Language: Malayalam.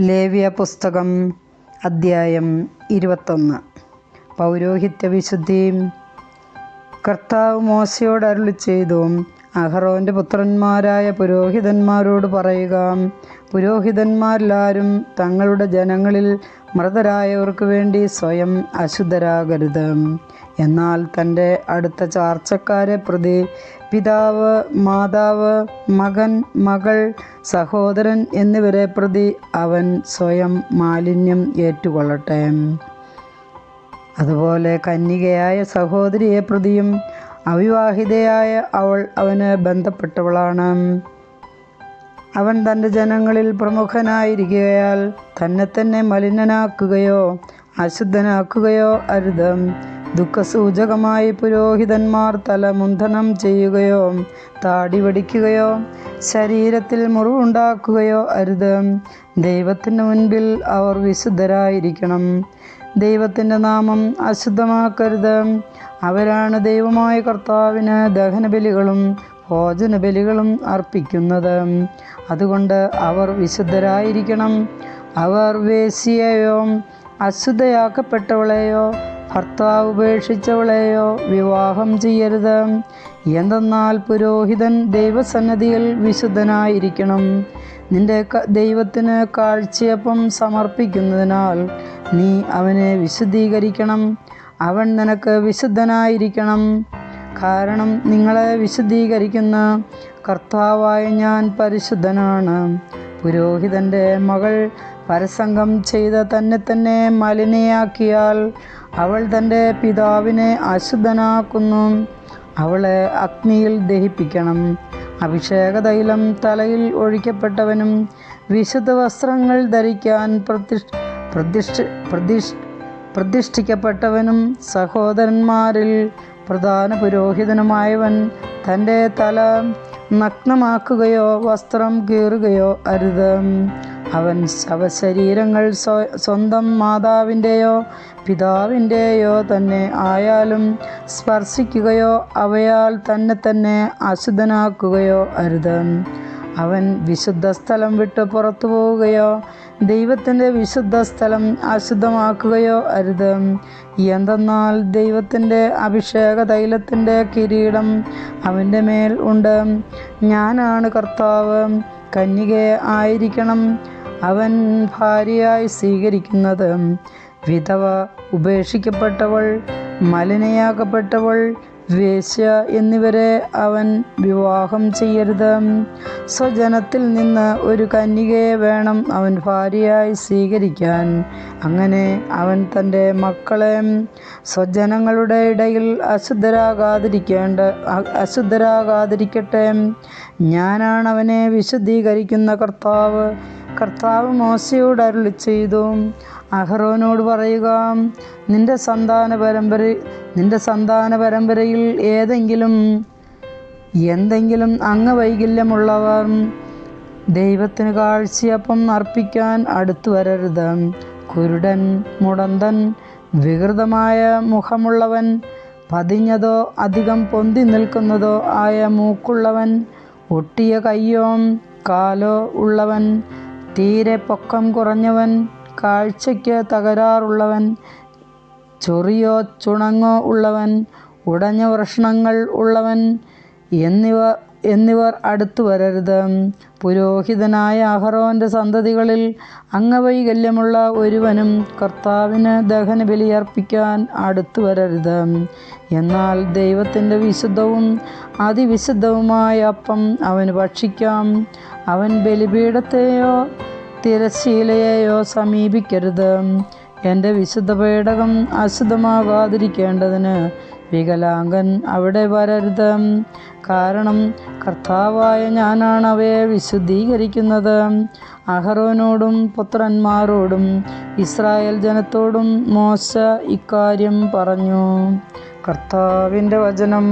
ലേവ്യ പുസ്തകം അദ്ധ്യായം ഇരുപത്തൊന്ന്. പൗരോഹിത്യ വിശുദ്ധി കർത്താവ് മോശയോട് അരുളി ചെയ്തു അഹറോന്റെ പുത്രന്മാരായ പുരോഹിതന്മാരോട് പറയുക പുരോഹിതന്മാരെല്ലാവരും തങ്ങളുടെ ജനങ്ങളിൽ മൃതരായവർക്ക് വേണ്ടി സ്വയം അശുദ്ധരാകരുത്. എന്നാൽ തന്റെ അടുത്ത ചാർച്ചക്കാരെ പ്രതി പിതാവ് മാതാവ് മകൻ മകൾ സഹോദരൻ എന്നിവരെ പ്രതി അവൻ സ്വയം മാലിന്യം ഏറ്റുകൊള്ളട്ടെ. അതുപോലെ കന്യകയായ സഹോദരിയെ പ്രതിയും അവിവാഹിതയായ അവൾ അവന് ബന്ധപ്പെട്ടവളാണ്. അവൻ തന്റെ ജനങ്ങളിൽ പ്രമുഖനായിരിക്കുകയാൽ തന്നെ തന്നെ മലിനനാക്കുകയോ അശുദ്ധനാക്കുകയോ അരുത്. ദുഃഖസൂചകമായി പുരോഹിതന്മാർ തല മുന്ധനം ചെയ്യുകയോ താടി വടിക്കുകയോ ശരീരത്തിൽ മുറിവുണ്ടാക്കുകയോ അരുത്. ദൈവത്തിന് മുൻപിൽ അവർ വിശുദ്ധരായിരിക്കണം. ദൈവത്തിന്റെ നാമം അശുദ്ധമാക്കരുത്. അവരാണ് ദൈവമായ കർത്താവിന് ദഹനബലികളും ഭോജനബലികളും അർപ്പിക്കുന്നത്. അതുകൊണ്ട് അവർ വിശുദ്ധരായിരിക്കണം. അവർ വേശിയെയോ അശുദ്ധയാക്കപ്പെട്ടവളെയോ ഭർത്താവ് ഉപേക്ഷിച്ചവളെയോ വിവാഹം ചെയ്യരുത്. എന്തെന്നാൽ പുരോഹിതൻ ദൈവസന്നദ്ധിയിൽ വിശുദ്ധനായിരിക്കണം. നിന്റെ ദൈവത്തിന് കാഴ്ചയപ്പം സമർപ്പിക്കുന്നതിനാൽ നീ അവനെ വിശുദ്ധീകരിക്കണം. അവൻ നിനക്ക് വിശുദ്ധനായിരിക്കണം. കാരണം നിങ്ങളെ വിശുദ്ധീകരിക്കുന്ന കർത്താവായ ഞാൻ പരിശുദ്ധനാണ്. പുരോഹിതന്റെ മകൾ പരസംഗം ചെയ്ത തന്നെ തന്നെ മലിനയാക്കിയാൽ അവൾ തന്റെ പിതാവിനെ അശുദ്ധനാക്കുന്നു. അവളെ അഗ്നിയിൽ ദഹിപ്പിക്കണം. അഭിഷേക തൈലം തലയിൽ ഒഴിക്കപ്പെട്ടവനും വിശുദ്ധ വസ്ത്രങ്ങൾ ധരിക്കാൻ പ്രതിഷ്ഠ പ്രതിഷ്ഠ പ്രതിഷ് പ്രതിഷ്ഠിക്കപ്പെട്ടവനും സഹോദരന്മാരിൽ പ്രധാന പുരോഹിതനുമായവൻ തന്റെ തല നഗ്നമാക്കുകയോ വസ്ത്രം കീറുകയോ അരുത്. അവൻ ശവശരീരങ്ങൾ സ്വന്തം മാതാവിന്റെയോ പിതാവിന്റെയോ തന്നെ ആയാലും സ്പർശിക്കുകയോ അവയാൽ തന്നെ തന്നെ അശുദ്ധനാക്കുകയോ അരുത്. അവൻ വിശുദ്ധ സ്ഥലം വിട്ട് പുറത്തു പോവുകയോ ദൈവത്തിന്റെ വിശുദ്ധ സ്ഥലം അശുദ്ധമാക്കുകയോ അരുത്. എന്തെന്നാൽ ദൈവത്തിന്റെ അഭിഷേക തൈലത്തിന്റെ കിരീടം അവന്റെ മേൽ ഉണ്ട്. ഞാനാണ് കർത്താവ് കന്യകയെ ആയിരിക്കണം അവൻ ഭാര്യയായി സ്വീകരിക്കുന്നത്. വിധവ ഉപേക്ഷിക്കപ്പെട്ടവൾ മലിനയാക്കപ്പെട്ടവൾ വേശ്യ എന്നിവരെ അവൻ വിവാഹം ചെയ്യരുത്. സ്വജനത്തിൽ നിന്ന് ഒരു കന്യകയെ വേണം അവൻ ഭാര്യയായി സ്വീകരിക്കാൻ. അങ്ങനെ അവൻ തന്റെ മക്കളെ സ്വജനങ്ങളുടെ ഇടയിൽ അശുദ്ധരാകാതിരിക്കേണ്ട അശുദ്ധരാകാതിരിക്കട്ടെ. ഞാനാണ് അവനെ വിശുദ്ധീകരിക്കുന്ന കർത്താവ്. കർത്താവ് മോശയോട് അരുളി ചെയ്തു. അഹറോനോട് പറയുക നിന്റെ സന്താന പരമ്പര നിന്റെ സന്താന പരമ്പരയിൽ ഏതെങ്കിലും എന്തെങ്കിലും അംഗവൈകല്യമുള്ളവർ ദൈവത്തിന് കാഴ്ചയപ്പം അർപ്പിക്കാൻ അടുത്തു വരരുത്. കുരുടൻ മുടന്തൻ വികൃതമായ മുഖമുള്ളവൻ പതിഞ്ഞതോ അധികം പൊന്തി നിൽക്കുന്നതോ ആയ മൂക്കുള്ളവൻ ഒട്ടിയ കയ്യോ കാലോ ഉള്ളവൻ തീരെ പൊക്കം കുറഞ്ഞവൻ കാഴ്ചയ്ക്ക് തകരാറുള്ളവൻ ചൊറിയോ ചുണങ്ങോ ഉള്ളവൻ ഉടഞ്ഞ വൃഷണങ്ങൾ ഉള്ളവൻ എന്നിവ എന്നിവർ അടുത്തു വരരുത്. പുരോഹിതനായ അഹറോന്റെ സന്തതികളിൽ അംഗവൈകല്യമുള്ള ഒരുവനും കർത്താവിന് ദഹന ബലിയർപ്പിക്കാൻ അടുത്തു വരരുത്. എന്നാൽ ദൈവത്തിന്റെ വിശുദ്ധവും അതിവിശുദ്ധവുമായ അപ്പം അവന് ഭക്ഷിക്കാം. അവൻ ബലിപീഠത്തെയോ തിരശീലയെയോ സമീപിക്കരുത്. എന്റെ വിശുദ്ധ പേടകം അശുദ്ധമാകാതിരിക്കേണ്ടതിന് വികലാംഗൻ അവിടെ വരരുത്. കാരണം കർത്താവായ ഞാനാണ് അവയെ വിശുദ്ധീകരിക്കുന്നത്. അഹറോനോടും പുത്രന്മാരോടും ഇസ്രായേൽ ജനത്തോടും മോശ ഇക്കാര്യം പറഞ്ഞു. കർത്താവിന്റെ വചനം.